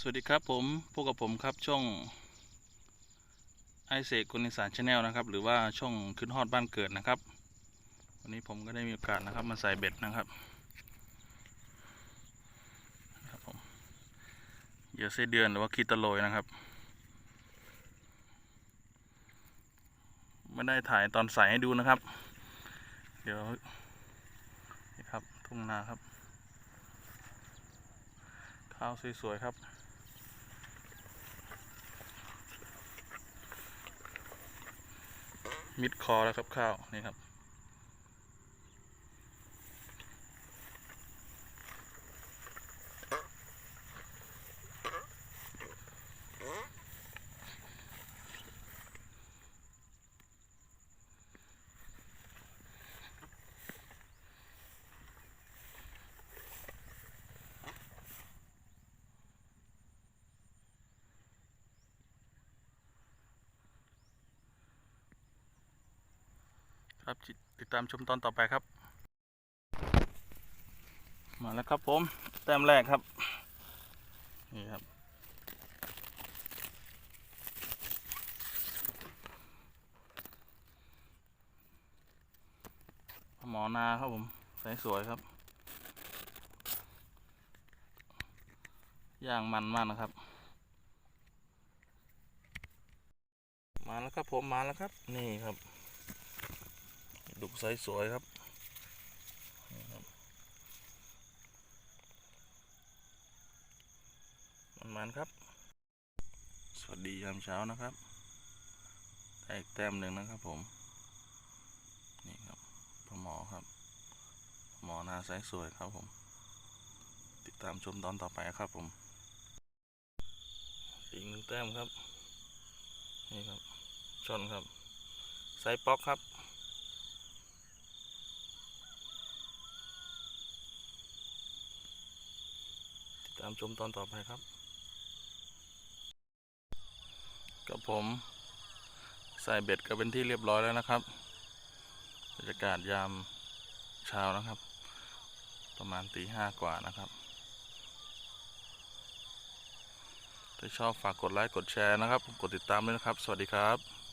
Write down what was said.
สวัสดีครับผมพบกับผมครับช่องไอเสกคนอีสานชาแนลนะครับ หรือว่าช่องขึ้นฮอดบ้านเกิดนะครับ วันนี้ผมก็ได้มีโอกาสนะครับมาใส่เบ็ดนะครับครับผมเหยื่อไส้เดือนหรือว่าคีตะโลยนะครับไม่ได้ถ่ายตอนใส่ให้ดูนะครับ เดี๋ยวนี่ครับทุ่งนาครับข้าวสวยๆครับ มิดคอแล้วครับข้าวนี่ครับ ครับติดตามชมตอนต่อไปครับ มาแล้วครับผมแต้มแรกครับ นี่ครับ หมอนาครับผมใสสวยครับย่างมันมากนะครับ มาแล้วครับผมมาแล้วครับ นี่ครับ ดุกไซส์สวยครับนี่ครับมันมันครับ สวัสดียามเช้านะครับได้อีกแต้มหนึ่งนะครับผม นี่ครับพหมอครับ หมอนาไซส์สวยครับผม ติดตามชมตอนต่อไปครับผม อีกหนึ่งแต้มครับ นี่ครับชนครับไซส์ป๊อกครับ ติดตามชมตอนต่อไปครับ กับผมใส่เบ็ดก็เป็นที่เรียบร้อยแล้วนะครับบรรยากาศยามเช้านะครับ ประมาณตีห้ากว่านะครับถ้าชอบฝากกดไลค์กดแชร์นะครับ กดติดตามด้วยนะครับ สวัสดีครับ